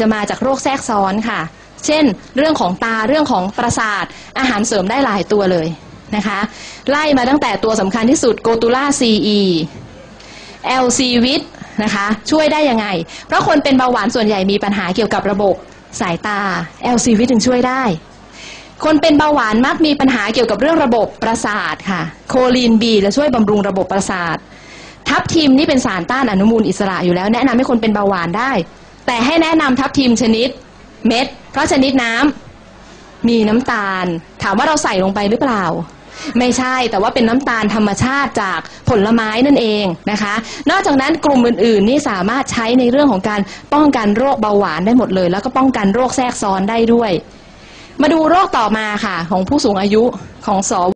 จะมาจากโรคแทรกซ้อนค่ะ เช่น เรื่องของตาเรื่องของประสาท อาหารเสริมได้หลายตัวเลยนะคะ ไล่มาตั้งแต่ตัวสำคัญที่สุดโกตูล่าซีอี LC วิทนะคะช่วยได้ยังไง เพราะคนเป็นเบาหวานส่วนใหญ่มีปัญหาเกี่ยวกับระบบสายตา LC วิทถึงช่วยได้ คนเป็นเบาหวานมักมีปัญหาเกี่ยวกับเรื่องระบบประสาทค่ะ โคลีนบีจะช่วยบำรุงระบบประสาท ทับทิมนี่เป็นสารต้านอนุมูลอิสระอยู่แล้ว แนะนำให้คนเป็นเบาหวานได้ แต่ให้แนะนำทับทิมชนิดเม็ด เพราะชนิดน้ำมีน้ำตาล ถามว่าเราใส่ลงไปหรือเปล่า ไม่ใช่แต่ว่าเป็นน้ำตาลธรรมชาติจากผลไม้นั่นเองนะคะ นอกจากนั้นกลุ่มอื่นๆนี่สามารถใช้ในเรื่องของการป้องกันโรคเบาหวานได้หมดเลย แล้วก็ป้องกันโรคแทรกซ้อนได้ด้วย มาดูโรคต่อมาค่ะ ของผู้สูงอายุของสอ